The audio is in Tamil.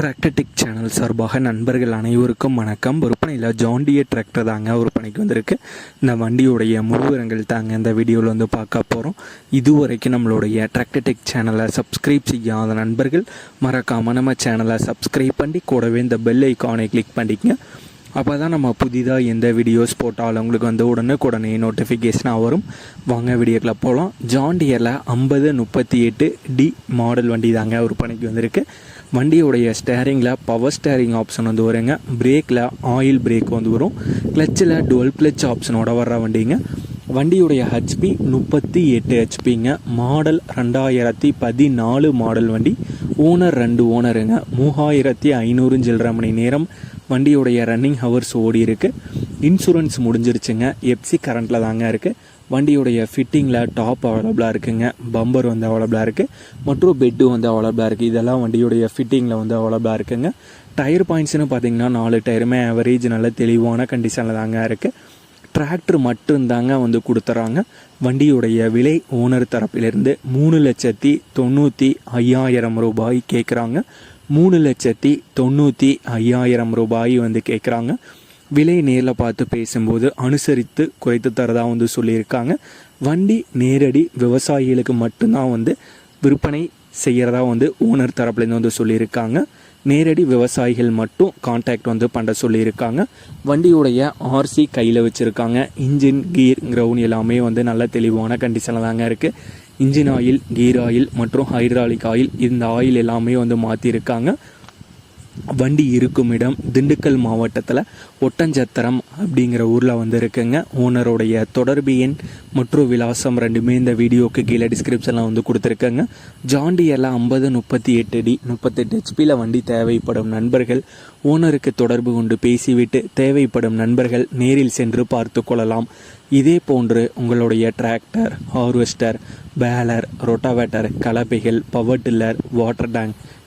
டிராக்டர்டிக் சேனல் சார்பாக நண்பர்கள் அனைவருக்கும் வணக்கம். விற்பனையில் ஜாண்டிய டிராக்டர் தாங்க விற்பனைக்கு வந்திருக்கு. இந்த வண்டியுடைய முழுவிரங்கள் தாங்க இந்த வீடியோவில் வந்து பார்க்க போகிறோம் இதுவரைக்கும் நம்மளுடைய டிராக்டர்டிக் சேனலை சப்ஸ்கிரைப் செய்யாத நண்பர்கள் மறக்காமல் நம்ம சேனலை சப்ஸ்கிரைப் பண்ணி கூடவே இந்த பெல் ஐக்கானை கிளிக் பண்ணிக்கங்க. அப்போ தான் நம்ம புதிதாக எந்த வீடியோஸ் போட்டாலும் உங்களுக்கு வந்து உடனுக்குடனே நோட்டிஃபிகேஷனாக வரும். வாங்க வீடியோக்கில் போகலாம் ஜாண்டியரில் ஐம்பது முப்பத்தி எட்டு டி மாடல் வண்டி தாங்க விற்பனைக்கு வந்திருக்கு. வண்டியுடைய ஸ்டேரிங்கில் பவர் ஸ்டேரிங் ஆப்ஷன் வந்து வருங்க. பிரேக்கில் ஆயில் பிரேக் வந்து வரும். கிளச்சில் டுவெல் கிளச் ஆப்ஷனோட வர்ற வண்டிங்க. வண்டியுடைய ஹெச்பி முப்பத்தி எட்டு ஹெச்பிங்க மாடல் ரெண்டாயிரத்தி பதினாலு மாடல் வண்டி. ஓனர் ரெண்டு ஓனருங்க மூவாயிரத்தி ஐநூறு சில்லரை மணி நேரம். வண்டியுடைய ரன்னிங் ஹவர்ஸ் ஓடி இருக்குது இன்சூரன்ஸ் முடிஞ்சிருச்சுங்க. எப்சி கரண்ட்டில் தாங்க இருக்குது வண்டியுடைய ஃபிட்டிங்கில் டாப் அவைலபிளாக இருக்குங்க. பம்பர் வந்து அவைலபிளாக இருக்குது மற்றும் பெட்டு வந்து அவைலபிளாக இருக்குது இதெல்லாம் வண்டியுடைய ஃபிட்டிங்கில் வந்து அவைலபிளாக இருக்குங்க. டயர் பாயிண்ட்ஸ்னு பார்த்தீங்கன்னா நாலு டயருமே ஆவரேஜ் நல்ல தெளிவான கண்டிஷனில் தாங்க இருக்குது டிராக்டர் மட்டும்தாங்க வந்து கொடுத்துறாங்க. வண்டியுடைய விலை ஓனர் தரப்பிலிருந்து மூணு லட்சத்தி தொண்ணூற்றி ஐயாயிரம் ரூபாய் கேட்குறாங்க மூணு லட்சத்தி தொண்ணூற்றி ஐயாயிரம் ரூபாய் வந்து கேட்குறாங்க விலை நேரில் பார்த்து பேசும்போது அனுசரித்து குறைத்து தரதா வந்து சொல்லியிருக்காங்க. வண்டி நேரடி விவசாயிகளுக்கு மட்டும்தான் வந்து விற்பனை செய்கிறதா வந்து ஓனர் தரப்புலேருந்து வந்து சொல்லியிருக்காங்க. நேரடி விவசாயிகள் மட்டும் காண்டாக்ட் வந்து பண்ண சொல்லியிருக்காங்க. வண்டியுடைய ஆர்சி கையில் வச்சுருக்காங்க. இன்ஜின் கீர் கிரவுண்ட் எல்லாமே வந்து நல்ல தெளிவான கண்டிஷனில் தாங்க இருக்குது இன்ஜின் ஆயில் கீர் ஆயில் மற்றும் ஹைட்ராலிக் ஆயில் இந்த ஆயில் எல்லாமே வந்து மாற்றிருக்காங்க வண்டி இருக்கும் இடம் திண்டுக்கல் மாவட்டத்தில் ஒட்டஞ்சத்திரம் அப்படிங்கிற ஊரில் வந்து இருக்குங்க ஓனருடைய தொடர்பு எண் மற்றும் விலாசம் ரெண்டுமே இந்த வீடியோக்கு கீழே டிஸ்கிரிப்ஷனில் வந்து கொடுத்துருக்கேங்க. ஜாண்டியெல்லாம் ஐம்பது முப்பத்தி எட்டு டி முப்பத்தெட்டு ஹெச்பியில் வண்டி தேவைப்படும் நண்பர்கள் ஓனருக்கு தொடர்பு கொண்டு பேசிவிட்டு தேவைப்படும் நண்பர்கள் நேரில் சென்று பார்த்து கொள்ளலாம். இதே போன்று உங்களுடைய tractor harvester baler rotavator கலப்பைகள் power tiller water tank